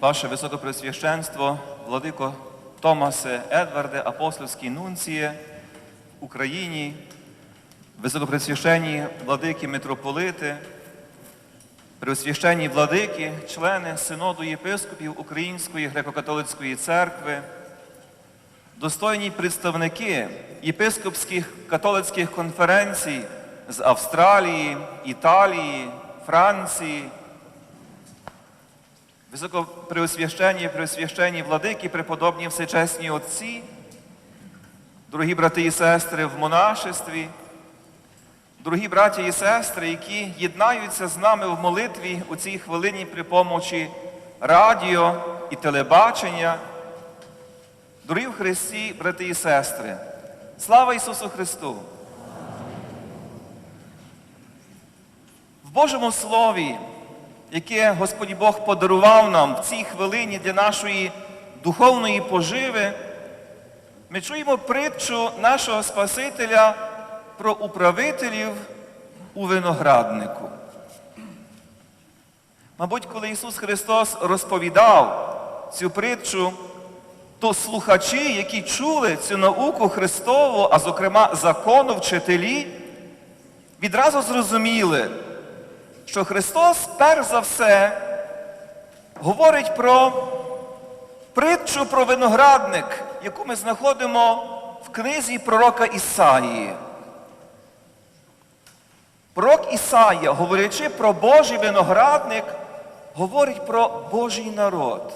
Ваше Високопресвященство, Владико Томасе Едварде, апостольській нунціє в Україні, Високопресвященні владики митрополити, Преосвященні владики, члени Синоду єпископів Української греко-католицької церкви, достойні представники єпископських католицьких конференцій з Австралії, Італії, Франції, Високопреосвященні преосвященні владики, преподобні всечесні отці, дорогі брати і сестри в монашестві, дорогі браті і сестри, які єднаються з нами в молитві у цій хвилині при помочі радіо і телебачення. Дорогі в Христі, брати і сестри, слава Ісусу Христу! В Божому Слові, яке Господь Бог подарував нам в цій хвилині для нашої духовної поживи, ми чуємо притчу нашого Спасителя про управителів у винограднику. Мабуть, коли Ісус Христос розповідав цю притчу, то слухачі, які чули цю науку Христову, а зокрема закону вчителі, відразу зрозуміли, що Христос перш за все говорить про притчу про виноградник, яку ми знаходимо в книзі пророка Ісаїї. Пророк Ісая, говорячи про Божий виноградник, говорить про Божий народ.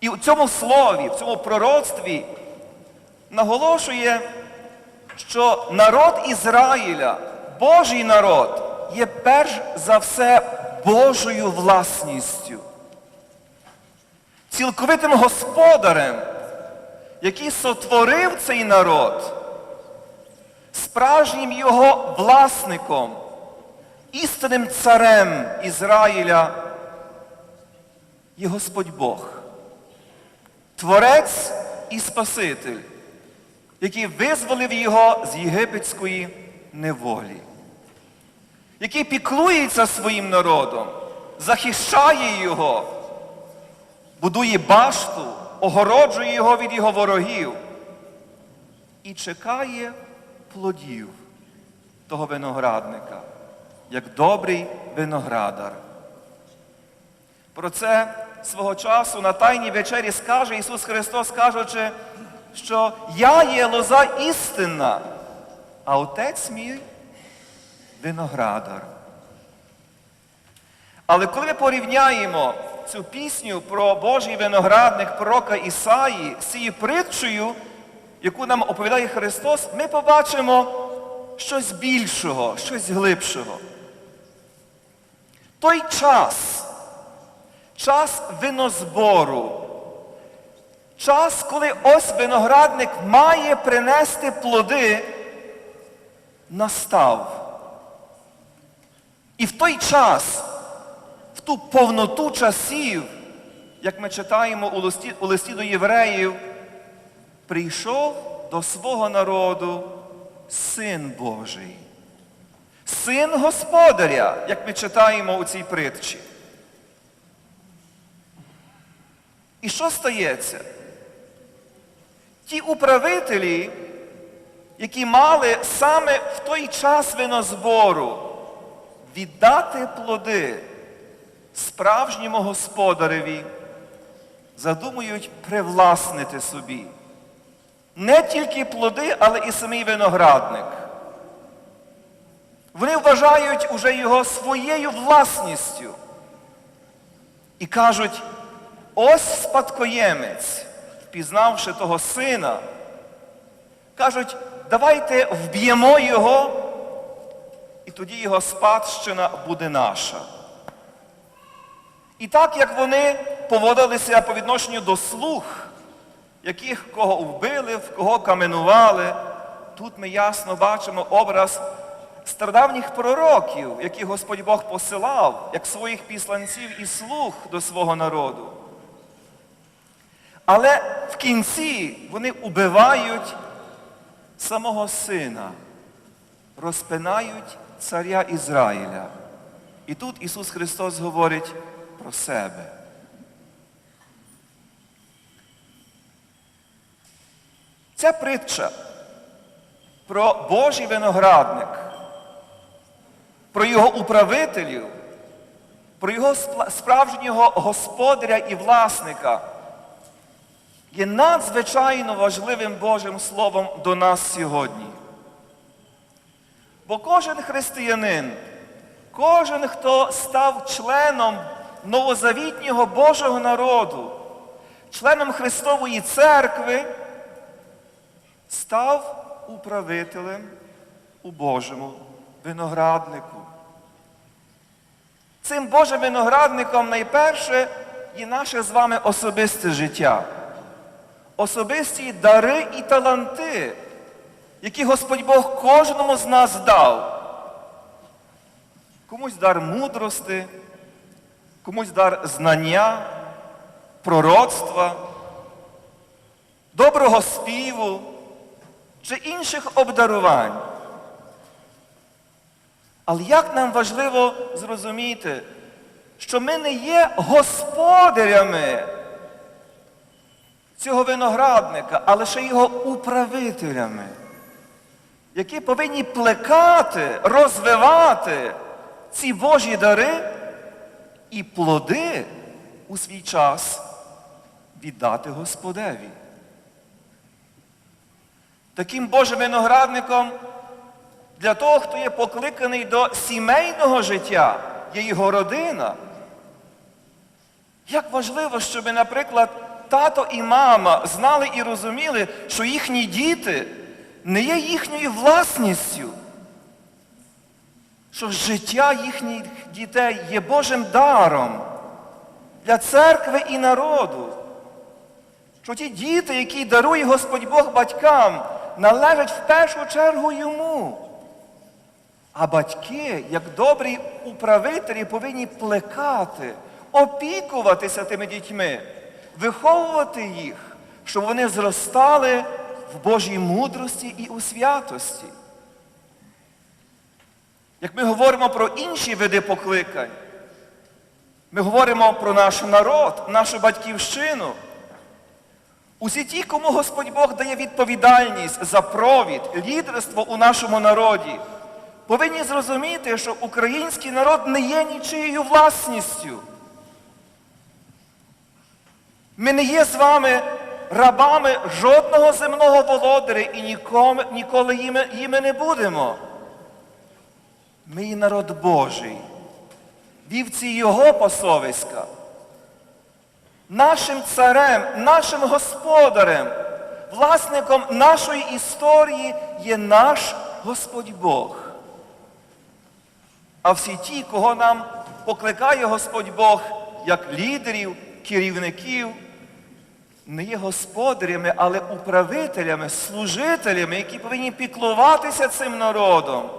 І у цьому слові, в цьому пророцтві наголошує, що народ Ізраїля, Божий народ, є перш за все Божою власністю. Цілковитим господарем, який сотворив цей народ, справжнім його власником, істинним царем Ізраїля є Господь Бог. Творець і Спаситель, який визволив його з єгипетської неволі, який піклується своїм народом, захищає його, будує башту, огороджує його від його ворогів і чекає плодів того виноградника, як добрий виноградар. Про це свого часу на Тайній вечері скаже Ісус Христос, кажучи, що я є лоза істинна, а Отець мій виноградар. Але коли ми порівняємо цю пісню про Божий виноградник пророка Ісаї з цією притчею, яку нам оповідає Христос, ми побачимо щось більшого, щось глибшого. Той час, час винозбору, час, коли ось виноградник має принести плоди, настав. І в той час, в ту повноту часів, як ми читаємо у листі, у листі до євреїв, прийшов до свого народу Син Божий. Син Господаря, як ми читаємо у цій притчі. І що стається? Ті управителі, які мали саме в той час винозбору віддати плоди справжньому господареві, задумують привласнити собі. Не тільки плоди, але і самий виноградник. Вони вважають уже його своєю власністю. І кажуть, ось спадкоємець, впізнавши того сина, кажуть, давайте вб'ємо його, і тоді його спадщина буде наша. І так як вони поводилися по відношенню до слуг, яких кого вбили, в кого каменували, тут ми ясно бачимо образ стародавніх пророків, яких Господь Бог посилав, як своїх післанців і слуг до свого народу. Але в кінці вони убивають самого сина, розпинають царя Ізраїля. І тут Ісус Христос говорить про себе. Ця притча про Божий виноградник, про його управителів, про його справжнього господаря і власника є надзвичайно важливим Божим Словом до нас сьогодні. Бо кожен християнин, кожен, хто став членом новозавітнього Божого народу, членом Христової церкви, став управителем у Божому винограднику. Цим Божим виноградником найперше є наше з вами особисте життя, особисті дари і таланти, які Господь Бог кожному з нас дав. Комусь дар мудрости, комусь дар знання, пророцтва, доброго співу чи інших обдарувань. Але як нам важливо зрозуміти, що ми не є господарями цього виноградника, а лише його управителями, які повинні плекати, розвивати ці Божі дари і плоди у свій час віддати Господеві. Таким Божим виноградником для того, хто є покликаний до сімейного життя, є його родина. Як важливо, щоб, наприклад, тато і мама знали і розуміли, що їхні діти не є їхньою власністю, що життя їхніх дітей є Божим даром для церкви і народу. Що ті діти, які дарує Господь Бог батькам, належать в першу чергу йому. А батьки, як добрі управителі, повинні плекати, опікуватися тими дітьми, виховувати їх, щоб вони зростали в Божій мудрості і у святості. Як ми говоримо про інші види покликань, ми говоримо про наш народ, нашу батьківщину. Усі ті, кому Господь Бог дає відповідальність за провід, лідерство у нашому народі, повинні зрозуміти, що український народ не є нічиєю власністю. Ми не є з вами рабами жодного земного володаря і ніколи, ніколи їми, їми не будемо. Ми є народ Божий, вівці Його пасовиська. Нашим царем, нашим господарем, власником нашої історії є наш Господь Бог. А всі ті, кого нам покликає Господь Бог як лідерів, керівників, не є господарями, але управителями, служителями, які повинні піклуватися цим народом,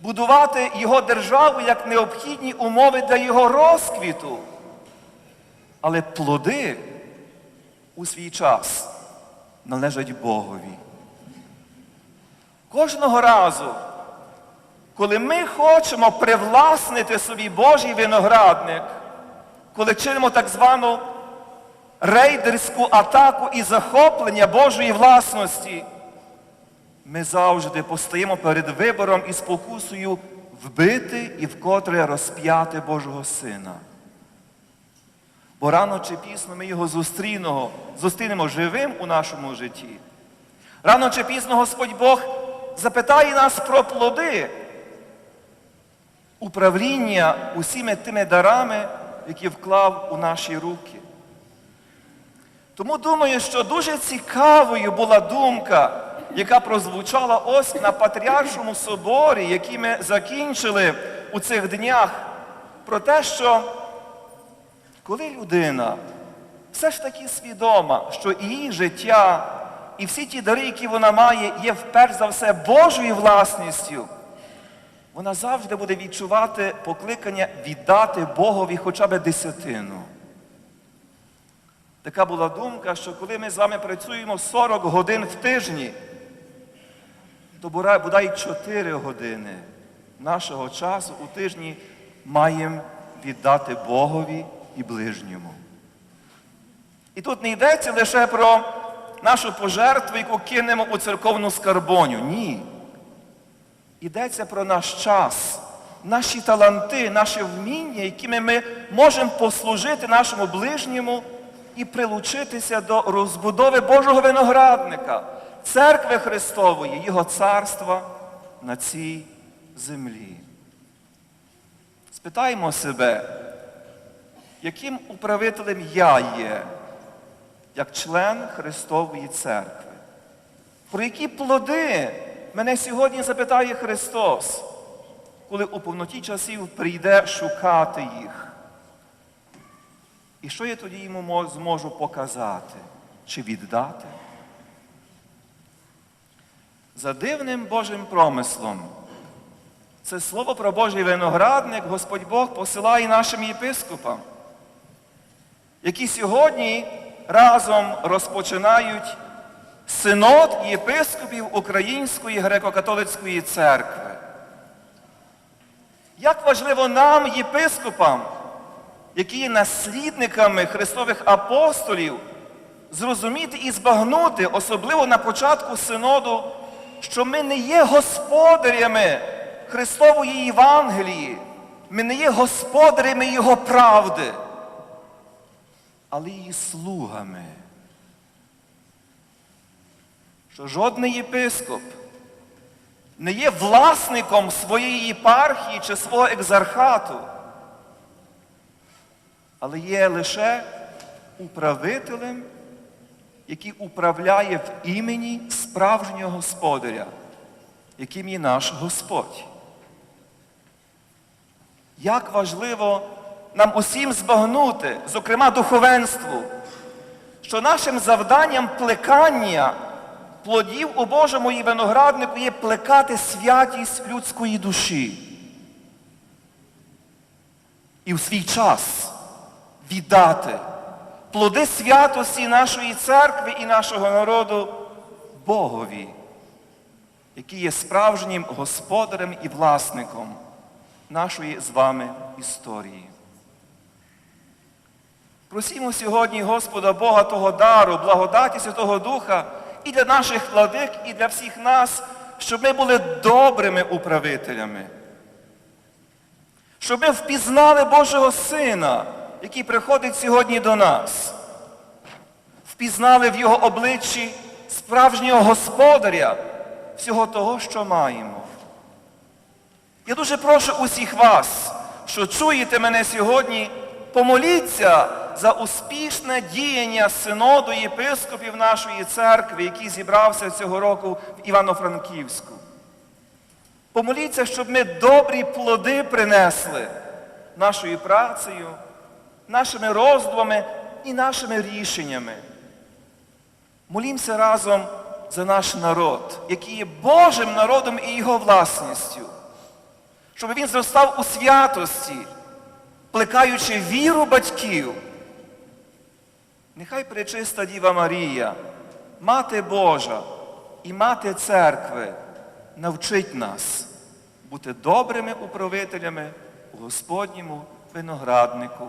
будувати його державу як необхідні умови для його розквіту. Але плоди у свій час належать Богові. Кожного разу, коли ми хочемо привласнити собі Божий виноградник, коли чинимо так звану рейдерську атаку і захоплення Божої власності, ми завжди постаємо перед вибором і спокусою вбити і вкотре розп'яти Божого Сина. Бо рано чи пізно ми його зустрінемо, зустрінемо живим у нашому житті. Рано чи пізно Господь Бог запитає нас про плоди управління усіми тими дарами, які вклав у наші руки. Тому думаю, що дуже цікавою була думка, яка прозвучала ось на Патріаршому соборі, який ми закінчили у цих днях, про те, що коли людина все ж таки свідома, що її життя, і всі ті дари, які вона має, є перш за все Божою власністю, вона завжди буде відчувати покликання віддати Богові хоча б десятину. Така була думка, що коли ми з вами працюємо 40 годин в тижні, то бодай бодай 4 години нашого часу у тижні маємо віддати Богові і ближньому. І тут не йдеться лише про нашу пожертву, яку кинемо у церковну скарбоню. Ні. Йдеться про наш час, наші таланти, наші вміння, якими ми можемо послужити нашому ближньому і прилучитися до розбудови Божого виноградника, церкви Христової, Його царства на цій землі. Спитаємо себе, яким управителем я є, як член Христової церкви? Про які плоди мене сьогодні запитає Христос, коли у повноті часів прийде шукати їх? І що я тоді йому зможу показати чи віддати? За дивним Божим промислом, це слово про Божий виноградник Господь Бог посилає нашим єпископам, які сьогодні разом розпочинають синод єпископів Української греко-католицької церкви. Як важливо нам, єпископам, які є наслідниками Христових апостолів, зрозуміти і збагнути, особливо на початку синоду, що ми не є господарями Христової Євангелії, ми не є господарями Його правди, але її слугами. Що жодний єпископ не є власником своєї єпархії чи свого екзархату, але є лише управителем, який управляє в імені справжнього господаря, яким є наш Господь. Як важливо нам усім збагнути, зокрема духовенству, що нашим завданням плекання плодів у Божому і винограднику є плекати святість людської душі. І в свій час віддати плоди святості нашої церкви і нашого народу Богові, який є справжнім господарем і власником нашої з вами історії. Просімо сьогодні Господа Бога того дару, благодаті Святого Духа і для наших владик, і для всіх нас, щоб ми були добрими управителями. Щоб ми впізнали Божого Сина, який приходить сьогодні до нас. Впізнали в Його обличчі справжнього господаря всього того, що маємо. Я дуже прошу усіх вас, що чуєте мене сьогодні, помоліться за успішне діяння синоду єпископів нашої церкви, який зібрався цього року в Івано-Франківську. Помоліться, щоб ми добрі плоди принесли нашою працею, нашими роздумами і нашими рішеннями. Молімося разом за наш народ, який є Божим народом і його власністю, щоб він зростав у святості, плекаючи віру батьків. Нехай пречиста Діва Марія, Мати Божа і Мати церкви навчить нас бути добрими управителями у Господньому винограднику.